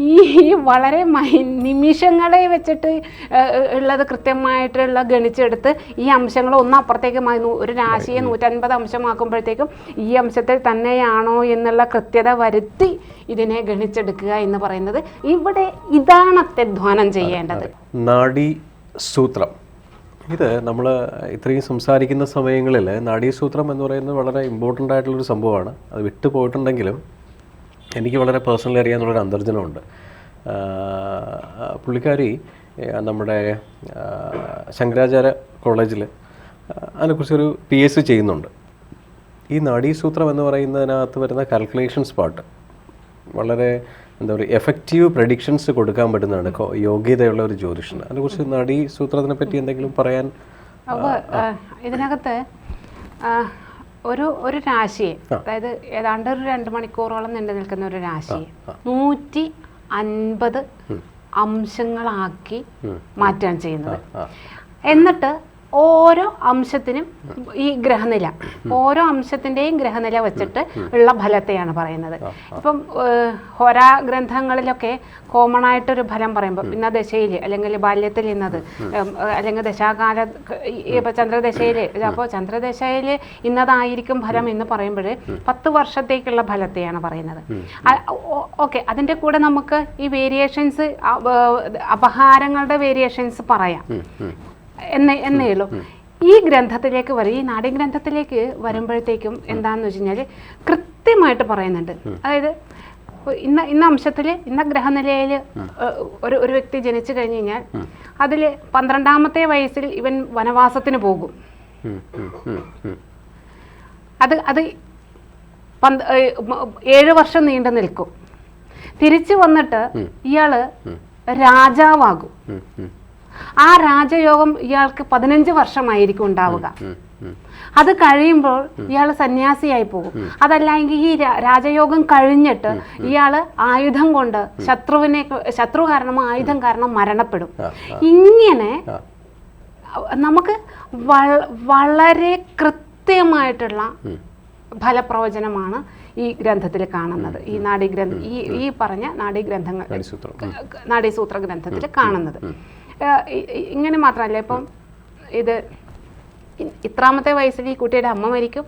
ഈ വളരെ നിമിഷങ്ങളെ വെച്ചിട്ട് ഉള്ളത് കൃത്യമായിട്ടുള്ള ഗണിച്ചെടുത്ത് ഈ അംശങ്ങൾ ഒന്ന് അപ്പുറത്തേക്ക് മാറി നൂ- ഒരു രാശിയെ നൂറ്റൻപത് അംശമാക്കുമ്പോഴത്തേക്കും ഈ അംശത്തിൽ തന്നെയാണോ എന്നുള്ള കൃത്യത വരുത്തി ഇതിനെ ഗണിച്ചെടുക്കുക എന്ന് പറയുന്നത്. ഇവിടെ ഇതാണ് അത്യധ്വാനം ചെയ്യേണ്ടത്. നാഡി സൂത്രം. ഇത് നമ്മൾ ഇത്രയും സംസാരിക്കുന്ന സമയങ്ങളിൽ നാഡീസൂത്രം എന്ന് പറയുന്നത് വളരെ ഇമ്പോർട്ടന്റ് ആയിട്ടുള്ളൊരു സംഭവമാണ്. അത് വിട്ടു പോയിട്ടുണ്ടെങ്കിലും എനിക്ക് വളരെ പേഴ്സണലി അറിയാമെന്നുള്ളൊരു അന്തർജനമുണ്ട് പുള്ളിക്കാരി നമ്മുടെ ശങ്കരാചാര്യ കോളേജിൽ അതിനെക്കുറിച്ചൊരു പി എസ് സി ചെയ്യുന്നുണ്ട്. ഈ നാഡീസൂത്രം എന്ന് പറയുന്നതിനകത്ത് വരുന്ന കാൽക്കുലേഷൻസ് പാർട്ട് വളരെ എന്താ പറയുക എഫക്റ്റീവ് പ്രഡിക്ഷൻസ് കൊടുക്കാൻ പറ്റുന്നതാണ്. യോഗ്യതയുള്ള ഒരു ജ്യോതിഷൻ അതിനെക്കുറിച്ച് നാഡീസൂത്രത്തിനെ പറ്റി എന്തെങ്കിലും പറയാൻ ഇതിനകത്ത് ഒരു ഒരു രാശിയെ അതായത് ഏതാണ്ട് ഒരു രണ്ട് മണിക്കൂറോളം നീണ്ടു നിൽക്കുന്ന ഒരു രാശിയെ നൂറ്റി അൻപത് അംശങ്ങളാക്കി മാറ്റാൻ ചെയ്യുന്നത്. എന്നിട്ട് ഓരോ അംശത്തിനും ഈ ഗ്രഹനില ഓരോ അംശത്തിന്റെയും ഗ്രഹനില വെച്ചിട്ട് ഉള്ള ഫലത്തെയാണ് പറയുന്നത്. ഇപ്പം ഹൊരാ ഗ്രന്ഥങ്ങളിലൊക്കെ കോമൺ ആയിട്ടൊരു ഫലം പറയുമ്പോൾ ഇന്ന ദശയിൽ അല്ലെങ്കിൽ ബാല്യത്തിൽ ഇന്നത് അല്ലെങ്കിൽ ദശാകാല ഇപ്പൊ ചന്ദ്രദശയിൽ അപ്പോൾ ചന്ദ്രദശയിൽ ഇന്നതായിരിക്കും ഫലം എന്ന് പറയുമ്പോൾ പത്ത് വർഷത്തേക്കുള്ള ഫലത്തെയാണ് പറയുന്നത്. ഓക്കെ അതിന്റെ കൂടെ നമുക്ക് ഈ വേരിയേഷൻസ് അപഹാരങ്ങളുടെ വേരിയേഷൻസ് പറയാം. എന്നേ എന്നേ ഉള്ളൂ ഈ ഗ്രന്ഥത്തിലേക്ക് വരും ഈ നാടൻ ഗ്രന്ഥത്തിലേക്ക് വരുമ്പോഴത്തേക്കും എന്താണെന്ന് വെച്ച് കഴിഞ്ഞാൽ കൃത്യമായിട്ട് പറയുന്നുണ്ട്. അതായത് ഇന്ന ഇന്ന അംശത്തിൽ ഇന്ന ഗ്രഹനിലയിൽ ഒരു ഒരു വ്യക്തി ജനിച്ചു കഴിഞ്ഞു കഴിഞ്ഞാൽ അതിൽ പന്ത്രണ്ടാമത്തെ വയസ്സിൽ ഇവൻ വനവാസത്തിന് പോകും. അത് അത് പന്ത് ഏഴ് വർഷം നീണ്ടു നിൽക്കും. തിരിച്ചു വന്നിട്ട് ഇയാൾ രാജാവാകും. ആ രാജയോഗം ഇയാൾക്ക് പതിനഞ്ച് വർഷമായിരിക്കും ഉണ്ടാവുക. അത് കഴിയുമ്പോൾ ഇയാൾ സന്യാസിയായി പോകും. അതല്ലെങ്കിൽ ഈ രാജയോഗം കഴിഞ്ഞിട്ട് ഇയാൾ ആയുധം കൊണ്ട് ശത്രുവിനെ ശത്രു കാരണം ആയുധം കാരണം മരണപ്പെടും. ഇങ്ങനെ നമുക്ക് വളരെ കൃത്യമായിട്ടുള്ള ഫലപ്രവചനമാണ് ഈ ഗ്രന്ഥത്തിൽ കാണുന്നത്. ഈ നാഡീഗ്രന്ഥ ഈ ഈ പറഞ്ഞ നാഡീഗ്രന്ഥങ്ങൾ. നാഡീസൂത്ര. ഗ്രന്ഥത്തിൽ കാണുന്നത്. ഇങ്ങനെ മാത്രമല്ല ഇപ്പം ഇത് ഇത്രാമത്തെ വയസ്സിൽ ഈ കുട്ടിയുടെ അമ്മ മരിക്കും.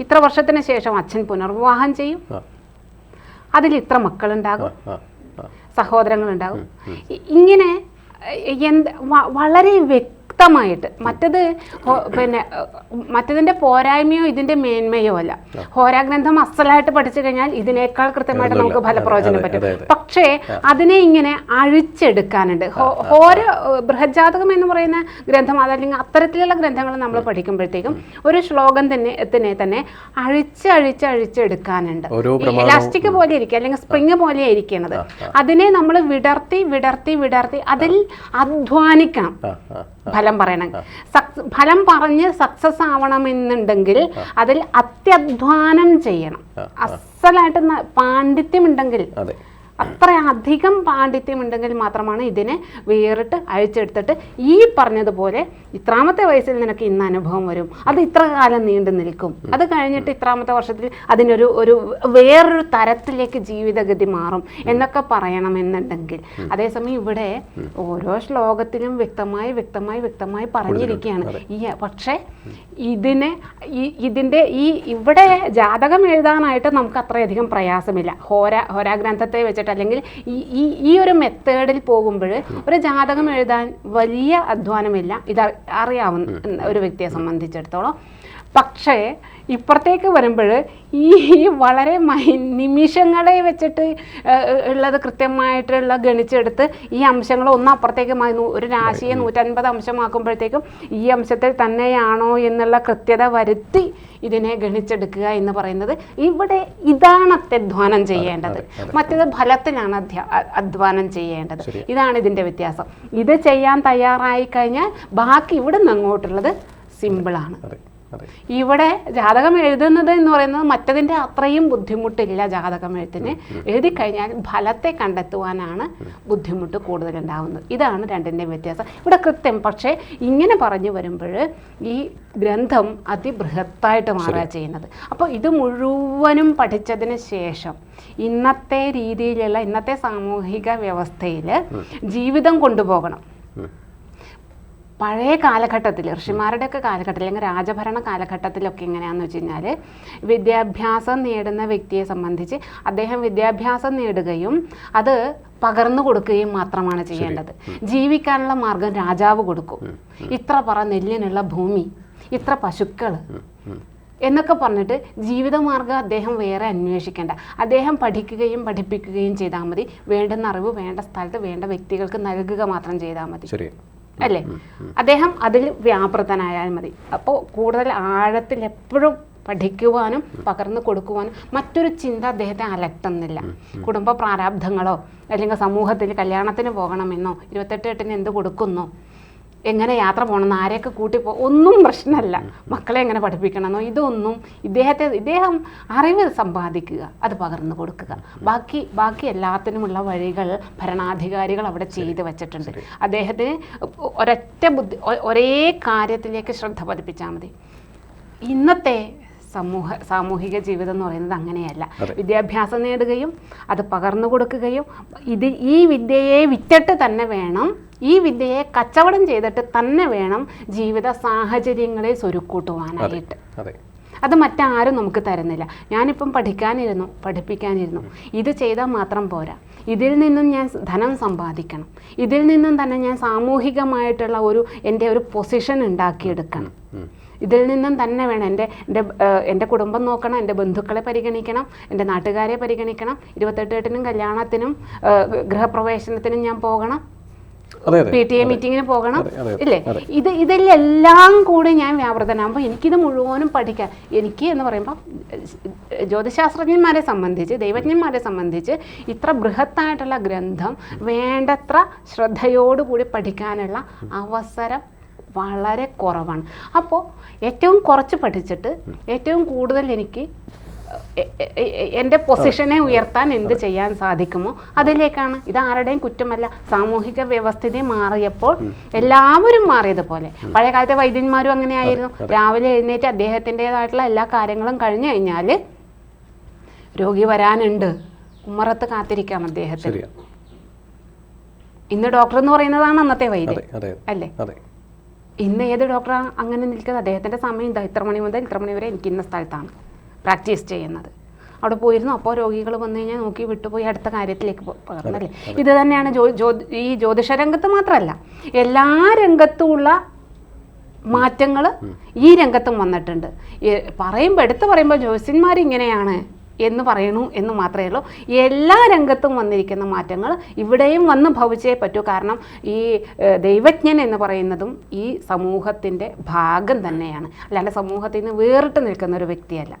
ഇത്ര വർഷത്തിന് ശേഷം അച്ഛൻ പുനർവിവാഹം ചെയ്യും. അതിൽ ഇത്ര മക്കളുണ്ടാകും. സഹോദരങ്ങളുണ്ടാകും. ഇങ്ങനെ എന്ത് വളരെ വളരെ വ്യക്തമായിട്ട് മറ്റത് പിന്നെ മറ്റതിന്റെ മറ്റതിന്റെ പോരായ്മയോ ഇതിന്റെ മേന്മയോ അല്ല. ഹോരാഗ്രന്ഥം അസലായിട്ട് പഠിച്ചു കഴിഞ്ഞാൽ ഇതിനേക്കാൾ കൃത്യമായിട്ട് നമുക്ക് ഫലപ്രവചനം പറ്റും. പക്ഷേ അതിനെ ഇങ്ങനെ അഴിച്ചെടുക്കാനുണ്ട്. ഹോര ബൃഹജാതകം എന്ന് പറയുന്ന ഗ്രന്ഥം അതല്ലെങ്കിൽ അത്തരത്തിലുള്ള ഗ്രന്ഥങ്ങൾ നമ്മൾ പഠിക്കുമ്പോഴത്തേക്കും ഒരു ശ്ലോകം തന്നെ തന്നെ തന്നെ അഴിച്ച് അഴിച്ച് അഴിച്ചെടുക്കാനുണ്ട് ഇലാസ്റ്റിക് പോലെ ഇരിക്കുക അല്ലെങ്കിൽ സ്പ്രിങ് പോലെ ഇരിക്കുന്നത് അതിനെ നമ്മൾ വിടർത്തി വിടർത്തി വിടർത്തി അതിൽ അധ്വാനിക്കണം. ഫലം പറയണം. ഫലം പറഞ്ഞ് സക്സസ് ആവണമെന്നുണ്ടെങ്കിൽ അതിൽ അത്യധ്വാനം ചെയ്യണം. അസലായിട്ട് പാണ്ഡിത്യം പാണ്ഡിത്യമുണ്ടെങ്കിൽ അതെ അത്ര അധികം പാണ്ഡിത്യമുണ്ടെങ്കിൽ മാത്രമാണ് ഇതിനെ വേറിട്ട് അഴിച്ചെടുത്തിട്ട് ഈ പറഞ്ഞതുപോലെ ഇത്രാമത്തെ വയസ്സിൽ നിനക്ക് ഇന്ന് അനുഭവം വരും. അത് ഇത്ര കാലം നീണ്ടു നിൽക്കും. അത് കഴിഞ്ഞിട്ട് ഇത്രാമത്തെ വർഷത്തിൽ അതിനൊരു ഒരു വേറൊരു തരത്തിലേക്ക് ജീവിതഗതി മാറും എന്നൊക്കെ പറയണമെന്നുണ്ടെങ്കിൽ. അതേസമയം ഇവിടെ ഓരോ ശ്ലോകത്തിലും വ്യക്തമായി വ്യക്തമായി വ്യക്തമായി പറഞ്ഞിരിക്കുകയാണ്. ഈ പക്ഷേ ഇതിനെ ഈ ഇതിന്റെ ഈ ഇവിടെ ജാതകം എഴുതാനായിട്ട് നമുക്ക് അത്രയധികം പ്രയാസമില്ല. ഹോരാ ഹോരാഗ്രന്ഥത്തെ വെച്ചിട്ട് അല്ലെങ്കിൽ ഈ ഈ ഈ ഒരു മെത്തേഡിൽ പോകുമ്പോൾ ഒരു ജാതകം എഴുതാൻ വലിയ അധ്വാനമില്ല. ഇത് അറിയാവുന്ന ഒരു വ്യക്തിയെ സംബന്ധിച്ചിടത്തോളം. പക്ഷേ ഇപ്പുറത്തേക്ക് വരുമ്പോൾ ഈ വളരെ മൈ നിമിഷങ്ങളെ വെച്ചിട്ട് ഉള്ളത് കൃത്യമായിട്ടുള്ള ഗണിച്ചെടുത്ത് ഈ അംശങ്ങൾ ഒന്ന് അപ്പുറത്തേക്ക് ഒരു രാശിയെ നൂറ്റൻപത് അംശമാക്കുമ്പോഴത്തേക്കും ഈ അംശത്തിൽ തന്നെയാണോ എന്നുള്ള കൃത്യത വരുത്തി ഇതിനെ ഗണിച്ചെടുക്കുക എന്ന് പറയുന്നത്. ഇവിടെ ഇതാണ് അത്യധ്വാനം ചെയ്യേണ്ടത്. മറ്റേത് അ- അധ്വാനം ചെയ്യേണ്ടത്. ഇതാണ് ഇതിന്റെ വ്യത്യാസം. ഇത് ചെയ്യാൻ തയ്യാറായി കഴിഞ്ഞാൽ ബാക്കി ഇവിടെ നിന്ന് അങ്ങോട്ടുള്ളത് സിമ്പിളാണ്. ഇവിടെ ജാതകം എഴുതുന്നത് എന്ന് പറയുന്നത് മറ്റതിന്റെ അത്രയും ബുദ്ധിമുട്ടില്ല ജാതകം എഴുത്തിന്. എഴുതി കഴിഞ്ഞാൽ ഫലത്തെ കണ്ടെത്തുവാനാണ് ബുദ്ധിമുട്ട് കൂടുതലുണ്ടാകുന്നത് ഇതാണ് രണ്ടിന്റെയും വ്യത്യാസം. ഇവിടെ കൃത്യം പക്ഷേ ഇങ്ങനെ പറഞ്ഞു വരുമ്പോൾ ഈ ഗ്രന്ഥം അതിബൃഹത്തായിട്ട് മാറുക ചെയ്യുന്നത്. അപ്പോൾ ഇത് മുഴുവനും പഠിച്ചതിന് ശേഷം ഇന്നത്തെ രീതിയിലുള്ള ഇന്നത്തെ സാമൂഹിക വ്യവസ്ഥയിൽ ജീവിതം കൊണ്ടുപോകണം. പഴയ കാലഘട്ടത്തിൽ ഋഷിമാരുടെയൊക്കെ കാലഘട്ടത്തിൽ അല്ലെങ്കിൽ രാജഭരണ കാലഘട്ടത്തിലൊക്കെ എങ്ങനെയാണെന്ന് വെച്ച് കഴിഞ്ഞാൽ വിദ്യാഭ്യാസം നേടുന്ന വ്യക്തിയെ സംബന്ധിച്ച് അദ്ദേഹം വിദ്യാഭ്യാസം നേടുകയും അത് പകർന്നു കൊടുക്കുകയും മാത്രമാണ് ചെയ്യേണ്ടത്. ജീവിക്കാനുള്ള മാർഗം രാജാവ് കൊടുക്കും. ഇത്ര പറ നെല്ലിനുള്ള ഭൂമി ഇത്ര പശുക്കൾ എന്നൊക്കെ പറഞ്ഞിട്ട് ജീവിതമാർഗം അദ്ദേഹം വേറെ അന്വേഷിക്കേണ്ട. അദ്ദേഹം പഠിക്കുകയും പഠിപ്പിക്കുകയും ചെയ്താൽ മതി. വേണ്ടുന്ന അറിവ് വേണ്ട സ്ഥലത്ത് വേണ്ട വ്യക്തികൾക്ക് നൽകുക മാത്രം ചെയ്താൽ മതി. ശരി. അല്ലേ? അദ്ദേഹം അതിൽ വ്യാപൃതനായാൽ മതി. അപ്പോൾ കൂടുതൽ ആഴത്തിൽ എപ്പോഴും പഠിക്കുവാനും പകർന്നു കൊടുക്കുവാനും മറ്റൊരു ചിന്ത അദ്ദേഹത്തെ അലട്ടുന്നില്ല. കുടുംബ പ്രാരാബ്ധങ്ങളോ അല്ലെങ്കിൽ സമൂഹത്തിൽ കല്യാണത്തിന് പോകണമെന്നോ ഇരുപത്തെട്ട് എട്ടിന് എന്ത് കൊടുക്കുന്നോ? എങ്ങനെ യാത്ര പോകണം ആരെയൊക്കെ കൂട്ടി പോ ഒന്നും പ്രശ്നമല്ല. മക്കളെ എങ്ങനെ പഠിപ്പിക്കണമെന്നോ ഇതൊന്നും ഇദ്ദേഹത്തെ ഇദ്ദേഹം അറിവ് സമ്പാദിക്കുക അത് പകർന്നു കൊടുക്കുക. ബാക്കി ബാക്കി എല്ലാത്തിനുമുള്ള വഴികൾ ഭരണാധികാരികൾ അവിടെ ചെയ്തു വച്ചിട്ടുണ്ട്. അദ്ദേഹത്തിന് ഒരൊറ്റ ബുദ്ധി ഒരേ കാര്യത്തിലേക്ക് ശ്രദ്ധ പതിപ്പിച്ചാൽ മതി. ഇന്നത്തെ സമൂഹ സാമൂഹിക ജീവിതം എന്ന് പറയുന്നത് അങ്ങനെയല്ല. വിദ്യാഭ്യാസം നേടുകയും അത് പകർന്നു കൊടുക്കുകയും ഇത് ഈ വിദ്യയെ വിറ്റിട്ട് തന്നെ വേണം ഈ വിദ്യയെ കച്ചവടം ചെയ്തിട്ട് തന്നെ വേണം ജീവിത സാഹചര്യങ്ങളെ സ്വരുക്കൂട്ടുവാനായിട്ട്. അതെ മറ്റാരും നമുക്ക് തരുന്നില്ല. ഞാനിപ്പം പഠിക്കാനിരുന്നു പഠിപ്പിക്കാനിരുന്നു. ഇത് ചെയ്താൽ മാത്രം പോരാ. ഇതിൽ നിന്നും ഞാൻ ധനം സമ്പാദിക്കണം. ഇതിൽ നിന്നും തന്നെ ഞാൻ സാമൂഹികമായിട്ടുള്ള ഒരു എന്റെ ഒരു പൊസിഷൻ ഉണ്ടാക്കിയെടുക്കണം. ഇതിൽ നിന്നും തന്നെ വേണം എന്റെ എന്റെ എന്റെ കുടുംബം നോക്കണം എന്റെ ബന്ധുക്കളെ പരിഗണിക്കണം എന്റെ നാട്ടുകാരെ പരിഗണിക്കണം. ഇരുപത്തെട്ട് എട്ടിനും കല്യാണത്തിനും ഗൃഹപ്രവേശനത്തിനും ഞാൻ പോകണം. പി ടി എ മീറ്റിങ്ങിന് പോകണം. ഇല്ലേ? ഇത് ഇതിലെല്ലാം കൂടി ഞാൻ വ്യാപൃതനാകുമ്പോൾ എനിക്കിത് മുഴുവനും പഠിക്കാൻ എനിക്ക് എന്ന് പറയുമ്പോൾ ജ്യോതിശാസ്ത്രജ്ഞന്മാരെ സംബന്ധിച്ച് ദൈവജ്ഞന്മാരെ സംബന്ധിച്ച് ഇത്ര ബൃഹത്തായിട്ടുള്ള ഗ്രന്ഥം വേണ്ടത്ര ശ്രദ്ധയോടുകൂടി പഠിക്കാനുള്ള അവസരം വളരെ കുറവാണ്. അപ്പോൾ ഏറ്റവും കുറച്ച് പഠിച്ചിട്ട് ഏറ്റവും കൂടുതൽ എനിക്ക് എന്റെ പൊസിഷനെ ഉയർത്താൻ എന്ത് ചെയ്യാൻ സാധിക്കുമോ? അതിലേക്കാണ്. ഇത് ആരുടെയും കുറ്റമല്ല. സാമൂഹിക വ്യവസ്ഥിതി മാറിയപ്പോൾ എല്ലാവരും മാറിയതുപോലെ. പഴയ കാലത്തെ വൈദ്യന്മാരും അങ്ങനെ ആയിരുന്നു രാവിലെ എഴുന്നേറ്റ് അദ്ദേഹത്തിന്റെതായിട്ടുള്ള എല്ലാ കാര്യങ്ങളും കഴിഞ്ഞു കഴിഞ്ഞാൽ രോഗി വരാനുണ്ട്. ഉമ്മറത്ത് കാത്തിരിക്കാം അദ്ദേഹത്തിന് ഇന്ന് ഡോക്ടർ എന്ന് പറയുന്നതാണ് അന്നത്തെ വൈദ്യം അല്ലേ? ഇന്ന് ഏത് ഡോക്ടറാണ് അങ്ങനെ നിൽക്കുന്നത്. അദ്ദേഹത്തിന്റെ സമയം ഇതാ ഇത്ര മണി മുതൽ ഇത്ര മണി വരെ എനിക്ക് ഇന്ന സ്ഥലത്താണ്. പ്രാക്ടീസ് ചെയ്യുന്നത്. അവിടെ പോയിരുന്നു. അപ്പോൾ രോഗികൾ വന്നു കഴിഞ്ഞാൽ നോക്കി വിട്ടുപോയി അടുത്ത കാര്യത്തിലേക്ക് പകർന്നല്ലേ ഇത് തന്നെയാണ് ഈ ജ്യോതിഷ രംഗത്ത് മാത്രമല്ല എല്ലാ രംഗത്തുമുള്ള മാറ്റങ്ങൾ ഈ രംഗത്തും വന്നിട്ടുണ്ട്. പറയുമ്പോൾ എടുത്ത് പറയുമ്പോൾ ജ്യോതിഷന്മാർ ഇങ്ങനെയാണ് എന്ന് പറയണു എന്ന് മാത്രമേ ഉള്ളൂ. എല്ലാ രംഗത്തും വന്നിരിക്കുന്ന മാറ്റങ്ങൾ ഇവിടെയും വന്ന് ഭവിച്ചേ പറ്റൂ. കാരണം ഈ ദൈവജ്ഞൻ എന്ന് പറയുന്നതും ഈ സമൂഹത്തിന്റെ ഭാഗം തന്നെയാണ്. അല്ലാണ്ട് സമൂഹത്തിൽ നിന്ന് വേറിട്ട് നിൽക്കുന്ന ഒരു വ്യക്തിയല്ല.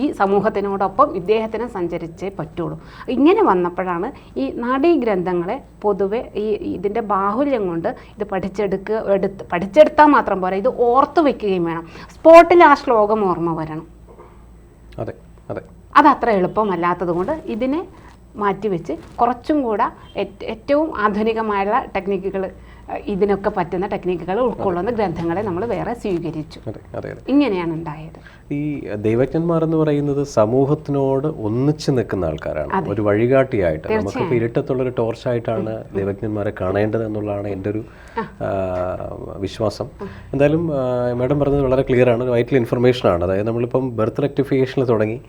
ഈ സമൂഹത്തിനോടൊപ്പം ഇദ്ദേഹത്തിന് സഞ്ചരിച്ചേ പറ്റുള്ളൂ. ഇങ്ങനെ വന്നപ്പോഴാണ് ഈ നാഡീഗ്രന്ഥങ്ങളെ പൊതുവെ ഈ ഇതിന്റെ ബാഹുല്യം കൊണ്ട് ഇത് പഠിച്ചെടുക്കുക എടുത്ത് പഠിച്ചെടുത്താൽ മാത്രം പോരാ ഇത് ഓർത്തു വെക്കുകയും വേണം. സ്പോട്ടിൽ ആ ശ്ലോകം ഓർമ്മ വരണം. അതെ അതെ. അത് അത്ര എളുപ്പമല്ലാത്തത് കൊണ്ട് ഇതിനെ മാറ്റിവെച്ച് കുറച്ചും കൂടെ ഏറ്റവും ആധുനികമായുള്ള ടെക്നിക്കുകൾ ഇതിനൊക്കെ പറ്റുന്ന ടെക്നിക്കുകൾ ഉൾക്കൊള്ളുന്ന ഗ്രന്ഥങ്ങളെ നമ്മൾ വേറെ സ്വീകരിച്ചു. ഇങ്ങനെയാണ് ഉണ്ടായത്. ഈ ദൈവജ്ഞന്മാർ എന്ന് പറയുന്നത് സമൂഹത്തിനോട് ഒന്നിച്ചു നിൽക്കുന്ന ആൾക്കാരാണ്. ഒരു വഴികാട്ടിയായിട്ട്. നമുക്കിപ്പോൾ ഇരുട്ടത്തുള്ളൊരു ടോർച്ചായിട്ടാണ് ദൈവജ്ഞന്മാരെ കാണേണ്ടത് എന്നുള്ളതാണ് എന്റെ ഒരു വിശ്വാസം. എന്തായാലും മാഡം പറഞ്ഞത് വളരെ ക്ലിയർ ആണ്. വൈറ്റൽ ഇൻഫർമേഷൻ ആണ്. അതായത് നമ്മളിപ്പം ബർത്ത് റെക്ടിഫിക്കേഷനിൽ തുടങ്ങി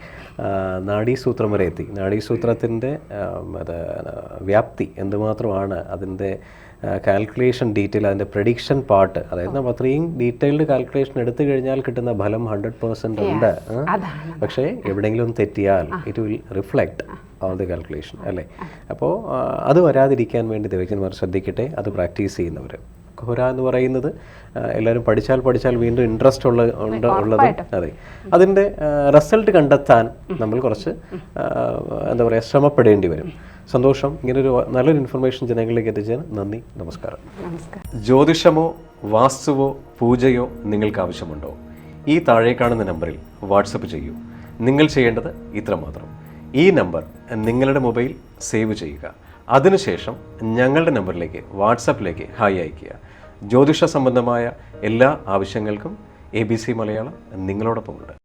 നാഡീസൂത്രം വരെ എത്തി. നാഡീസൂത്രത്തിന്റെ വ്യാപ്തി എന്തുമാത്രമാണ് അതിന്റെ കാൽക്കുലേഷൻ ഡീറ്റെയിൽ അതിന്റെ പ്രഡിക്ഷൻ പാർട്ട് അതായത് നമ്മൾ അത്രയും ഡീറ്റെയിൽഡ് കാൽക്കുലേഷൻ എടുത്തു കഴിഞ്ഞാൽ കിട്ടുന്ന ഫലം ഹൺഡ്രഡ് പേഴ്സന്റ് ഉണ്ട്. പക്ഷേ എവിടെയെങ്കിലും തെറ്റിയാൽ it will reflect on the calculation അല്ലേ? അപ്പോൾ അത് വരാതിരിക്കാൻ വേണ്ടി ദൈവജ്ഞന്മാർ ശ്രദ്ധിക്കട്ടെ അത് പ്രാക്ടീസ് ചെയ്യുന്നവർ ഖുര എന്ന് പറയുന്നത് എല്ലാവരും പഠിച്ചാൽ പഠിച്ചാൽ വീണ്ടും ഇൻട്രസ്റ്റ് ഉള്ള ഉണ്ട് ഉള്ളത് അതെ. അതിന്റെ റിസൾട്ട് കണ്ടെത്താൻ നമ്മൾ കുറച്ച് എന്താ പറയുക ശ്രമപ്പെടേണ്ടി വരും. സന്തോഷം. ഇങ്ങനൊരു നല്ലൊരു ഇൻഫർമേഷൻ ജനങ്ങളിലേക്ക് എത്തിച്ചതിന് നന്ദി നമസ്കാരം. നമസ്കാരം. ജ്യോതിഷമോ വാസ്തുവോ പൂജയോ നിങ്ങൾക്ക് ആവശ്യമുണ്ടോ? ഈ താഴെ കാണുന്ന നമ്പറിൽ വാട്സപ്പ് ചെയ്യൂ. നിങ്ങൾ ചെയ്യേണ്ടത് ഇത്രമാത്രം. ഈ നമ്പർ നിങ്ങളുടെ മൊബൈൽ സേവ് ചെയ്യുക. അതിനുശേഷം ഞങ്ങളുടെ നമ്പറിലേക്ക് വാട്സപ്പിലേക്ക് ഹായ് അയയ്ക്കുക. ജ്യോതിഷ സംബന്ധമായ എല്ലാ ആവശ്യങ്ങൾക്കും എ ബി സി മലയാളം നിങ്ങളോടൊപ്പമുണ്ട്.